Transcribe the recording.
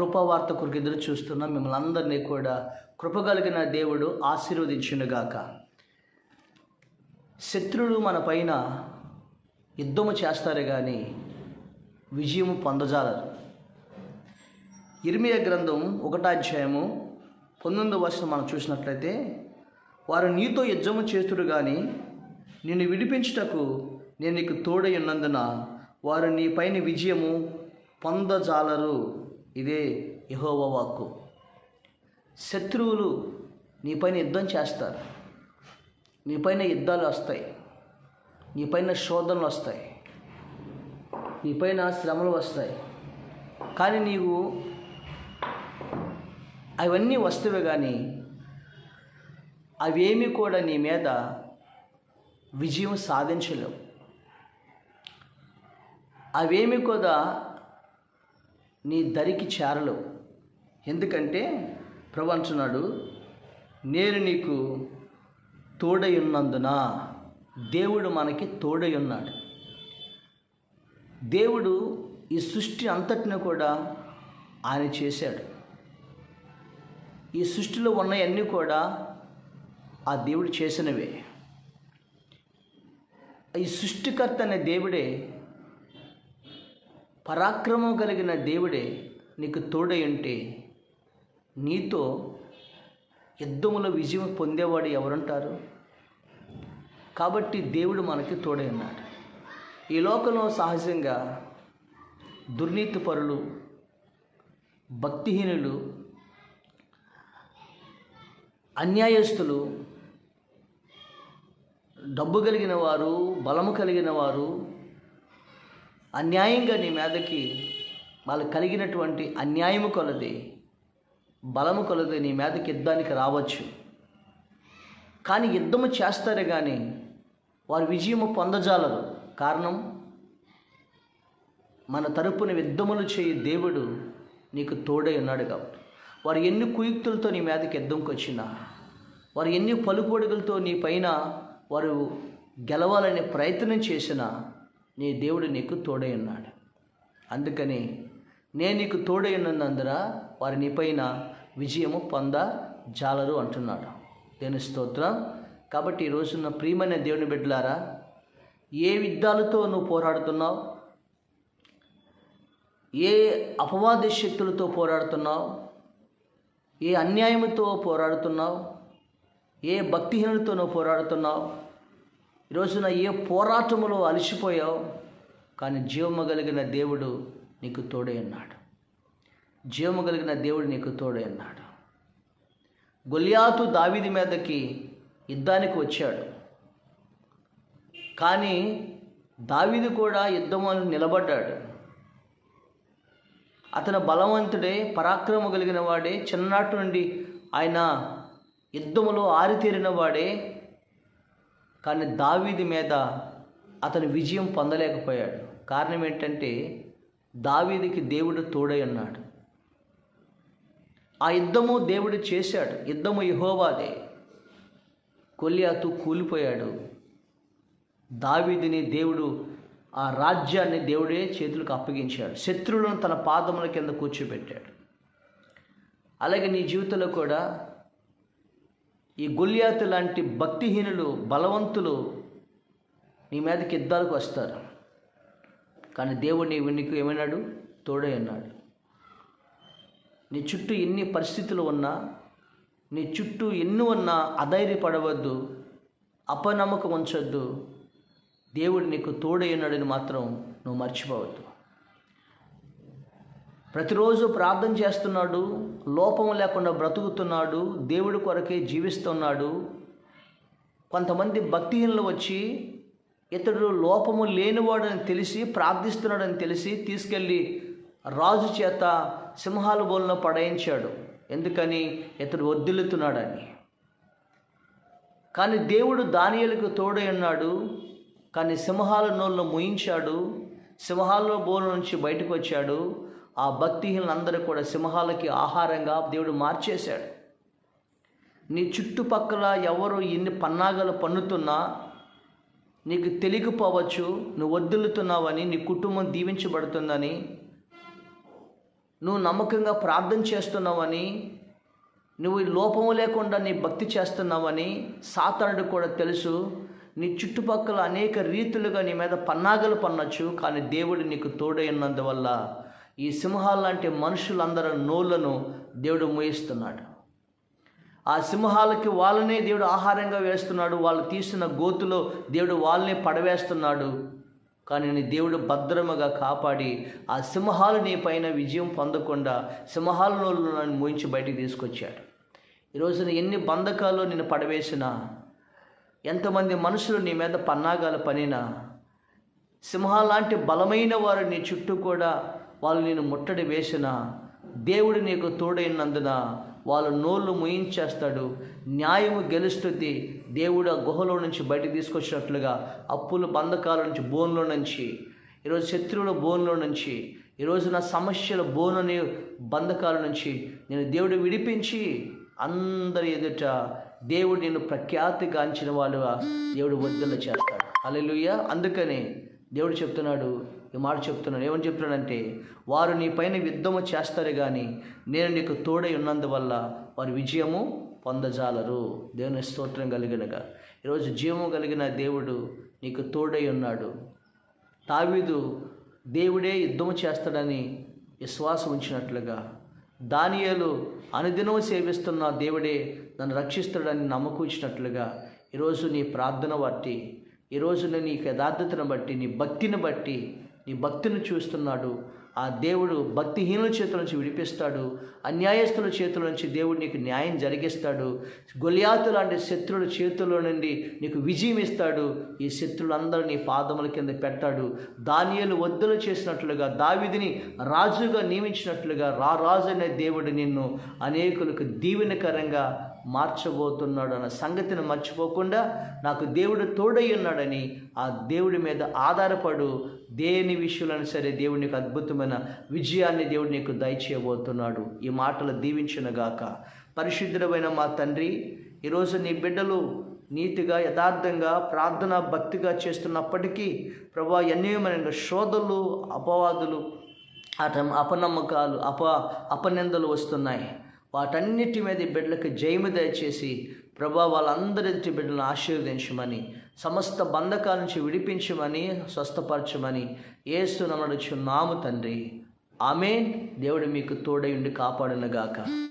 కృపావార్త కొరకు ఎదురు చూస్తున్న మిమ్మల్ని అందరినీ కూడా కృపగలిగిన దేవుడు ఆశీర్వదించునుగాక. శత్రులు మన పైన యుద్ధము చేస్తారు కానీ విజయము పొందజాలరు. ఇర్మియ గ్రంథం ఒకటాధ్యాయము పంతొమ్మిదో వర్షం మనం చూసినట్లయితే వారు నీతో యుద్ధము చేస్తుడు కానీ నిన్ను విడిపించుటకు నేను నీకు తోడై ఉన్నందున వారు నీ పైన విజయము పొందజాలరు. ఇదే యహోవ వాక్కు. శత్రువులు నీపైన యుద్ధం చేస్తారు. నీపైన యుద్ధాలు వస్తాయి. నీపైన శోధనలు వస్తాయి. నీపైన శ్రమలు వస్తాయి. కానీ నీవు అవన్నీ వస్తువే కానీ అవేమి కూడా నీ మీద విజయం సాధించలేవు. అవేమి కూడా నీ దరికి చేరలేవు. ఎందుకంటే ప్రభు అంటున్నాడు నేను నీకు తోడై ఉన్నందున దేవుడు మనకి తోడై ఉన్నాడు దేవుడు ఈ సృష్టి అంతటిని కూడా ఆయన చేశాడు. ఈ సృష్టిలో ఉన్నవన్నీ కూడా ఆ దేవుడు చేసినవే. ఈ సృష్టికర్త అనే దేవుడే పరాక్రమం కలిగిన దేవుడే నీకు తోడై ఉంటే నీతో యుద్ధములో విజయం పొందేవాడు ఎవరంటారు? కాబట్టి దేవుడు మనకి తోడై ఉన్నాడు. ఈ లోకంలో సహజంగా దుర్నీతి పరులు భక్తిహీనులు అన్యాయస్తులు డబ్బు కలిగిన వారు బలము కలిగిన వారు అన్యాయంగా నీ మీదకి వాళ్ళకి కలిగినటువంటి అన్యాయము కొలది బలము కొలది నీ మీదకి యుద్ధానికి రావచ్చు. కానీ యుద్ధము చేస్తారే కానీ వారు విజయము పొందజాలరు. కారణం? మన తరపున యుద్ధములు చేయి దేవుడు నీకు తోడై ఉన్నాడు కాబట్టి. వారు ఎన్ని కుయుక్తులతో నీ మీదకి యుద్ధంకి వచ్చినా వారు ఎన్ని పలుకుబడుగులతో నీ పైన వారు గెలవాలనే ప్రయత్నం చేసినా నీ దేవుడు నీకు తోడై ఉన్నాడు. అందుకని నేను నీకు తోడై ఉన్నందున వారి నీపైన విజయము పొంద జాలరు అంటున్నాడు. దేని స్తోత్రం. కాబట్టి ఈరోజున్న ప్రియమైన దేవుని బిడ్డలారా ఏ యుద్ధాలతో నువ్వు పోరాడుతున్నావు? ఏ అపవాద శక్తులతో పోరాడుతున్నావు? ఏ అన్యాయముతో పోరాడుతున్నావు? ఏ భక్తిహీనులతో నువ్వు పోరాడుతున్నావు? ఈరోజున ఏ పోరాటములో అలసిపోయావు? కానీ జీవము కలిగిన దేవుడు నీకు తోడై అన్నాడు జీవము కలిగిన దేవుడు నీకు తోడై అన్నాడు గొలియాతు దావిది మీదకి యుద్ధానికి వచ్చాడు. కానీ దావిది కూడా యుద్ధం నిలబడ్డాడు. అతను బలవంతుడే పరాక్రమ కలిగిన వాడే చిన్ననాటి నుండి ఆయన యుద్ధములో ఆరితేరిన వాడే కానీ దావీది మీద అతను విజయం పొందలేకపోయాడు. కారణం ఏంటంటే దావీదికి దేవుడు తోడై ఉన్నాడు. ఆ యుద్ధము దేవుడు చేశాడు. యుద్ధము యహోవాదే. కొల్లియాతు కూలిపోయాడు. దావీదిని దేవుడు ఆ రాజ్యాన్ని దేవుడే చేతులకు అప్పగించాడు. శత్రువులను తన పాదముల కింద కూర్చోబెట్టాడు. అలాగే నీ జీవితంలో కూడా ఈ గొల్లియాతు లాంటి భక్తిహీనులు బలవంతులు నీ మీదకి యుద్ధాలకు వస్తారు. కానీ దేవుడు నీ నీకు ఏమన్నాడు తోడై అన్నాడు నీ చుట్టూ ఎన్ని పరిస్థితులు ఉన్నా నీ చుట్టూ ఎన్ని ఉన్నా అధైర్యపడవద్దు అపనమ్మకం ఉంచొద్దు. దేవుడు నీకు తోడై ఉన్నాడని మాత్రం నువ్వు మర్చిపోవద్దు. ప్రతిరోజు ప్రార్థన చేస్తున్నాడు లోపం లేకుండా బ్రతుకుతున్నాడు దేవుడి కొరకే జీవిస్తున్నాడు. కొంతమంది భక్తిహీనులు వచ్చి ఇతడు లోపము లేనివాడని తెలిసి ప్రార్థిస్తున్నాడని తెలిసి తీసుకెళ్ళి రాజు చేత సింహాల బోలను పడయించాడు. ఎందుకని? ఇతడు వద్దిల్లుతున్నాడని. కానీ దేవుడు దానియలకు తోడై ఉన్నాడు కానీ సింహాల నోళ్ళు ముయించాడు సింహాల బోలు నుంచి బయటకు వచ్చాడు. ఆ భక్తిహీనులందరూ కూడా సింహాలకి ఆహారంగా దేవుడు మార్చేశాడు. నీ చుట్టుపక్కల ఎవరు ఎన్ని పన్నాగాలు పన్నుతున్నా నీకు తెలియకపోవచ్చు నువ్వు వద్దులుతున్నావని నీ కుటుంబం దీవించబడుతుందని నువ్వు నమ్మకంగా ప్రార్థన చేస్తున్నావని నువ్వు లోపము లేకుండా నీ భక్తి చేస్తున్నావని సాతానుడు కూడా తెలుసు. నీ చుట్టుపక్కల అనేక రీతులుగా నీ మీద పన్నాగలు పన్నచ్చు కానీ దేవుడు నీకు తోడైనందువల్ల ఈ సింహాలు లాంటి మనుషులందరి నోళ్ళను దేవుడు మోయిస్తున్నాడు. ఆ సింహాలకి వాళ్ళనే దేవుడు ఆహారంగా వేస్తున్నాడు వాళ్ళు తీసిన గోతులో దేవుడు వాళ్ళని పడవేస్తున్నాడు. కానీ నీ దేవుడు భద్రముగా కాపాడి ఆ సింహాలు నీ పైన విజయం పొందకుండా సింహాల నోళ్ళు నన్ను మోయించి బయటికి తీసుకొచ్చాడు. ఈరోజున ఎన్ని బంధకాలు నేను పడవేసినా ఎంతమంది మనుషులు నీ మీద పన్నాగాలు పనినా సింహాలాంటి బలమైన వారు నీ చుట్టూ కూడా వాళ్ళు నేను ముట్టడి వేసిన దేవుడు నీకు తోడైనందున వాళ్ళ నోళ్ళు ముయించేస్తాడు. న్యాయము గెలుస్తుంది. దేవుడు ఆ గుహలో నుంచి బయటకు తీసుకొచ్చినట్లుగా అప్పుల బంధకాల నుంచి బోన్లో నుంచి ఈరోజు శత్రువుల బోన్లో నుంచి ఈరోజు నా సమస్యల బోనని బంధకాల నుంచి నేను దేవుడు విడిపించి అందరి ఎదుట దేవుడు నేను ప్రఖ్యాతిగాంచిన వాళ్ళుగా దేవుడు వద్దల చేస్తాడు. అలెలుయ్య అందుకనే దేవుడు చెప్తున్నాడు ఈ మాట చెప్తున్నాడు. ఏమని చెప్తున్నాడంటే వారు నీ పైన యుద్ధము చేస్తారు కానీ నేను నీకు తోడై ఉన్నందువల్ల వారి విజయము పొందజాలరు. దేవుని స్తోత్రం కలిగినగా. ఈరోజు జీవము కలిగిన దేవుడు నీకు తోడై ఉన్నాడు. తావీదు దేవుడే యుద్ధము చేస్తాడని విశ్వాసం ఉంచినట్లుగా. దానియలు అనుదినము సేవిస్తున్న దేవుడే నన్ను రక్షిస్తాడని నమ్మకం ఇచ్చినట్లుగా ఈరోజు నీ ప్రార్థన బట్టి ఈరోజు నీ యథార్థతను బట్టి నీ భక్తిని బట్టి నీ భక్తిని చూస్తున్నాడు. ఆ దేవుడు భక్తిహీనుల చేతుల నుంచి విడిపిస్తాడు. అన్యాయస్తుల చేతుల నుంచి దేవుడు నీకు న్యాయం జరిగిస్తాడు. గొలియాతు లాంటి శత్రువుల చేతుల్లో నుండి నీకు విజయం ఇస్తాడు. ఈ శత్రులందరూ నీ పాదముల కింద పెట్టాడు. దానియలు వద్దులు చేసినట్లుగా దావిదిని రాజుగా నియమించినట్లుగా రా రాజు అనే దేవుడు నిన్ను అనేకులకు దీవెనకరంగా మార్చబోతున్నాడు అన్న సంగతిని మర్చిపోకుండా నాకు దేవుడు తోడై ఉన్నాడని ఆ దేవుడి మీద ఆధారపడు దేని విషయంలో సరే దేవుడి నీకు అద్భుతమైన విజయాన్ని దేవుడు నీకు దయచేయబోతున్నాడు. ఈ మాటలు దీవించునుగాక పరిశుద్ధమైన మా తండ్రి ఈరోజు నీ బిడ్డలు నీతిగా యథార్థంగా ప్రార్థన భక్తిగా చేస్తున్నప్పటికీ ప్రభా ఎన్నోమైన శోధలు అపవాదులు అట అపనమ్మకాలు అప అపనిందలు వస్తున్నాయి. వాటన్నిటి మీద బిడ్డలకు జయము దయచేసి ప్రభా వాళ్ళందరి ఎదుటి బిడ్డలను ఆశీర్వదించమని సమస్త బంధకాల నుంచి విడిపించమని స్వస్థపరచమని ఏసు నమ్మడుచు నాము తండ్రి. ఆమె దేవుడు మీకు తోడై ఉండి కాపాడునుగాక.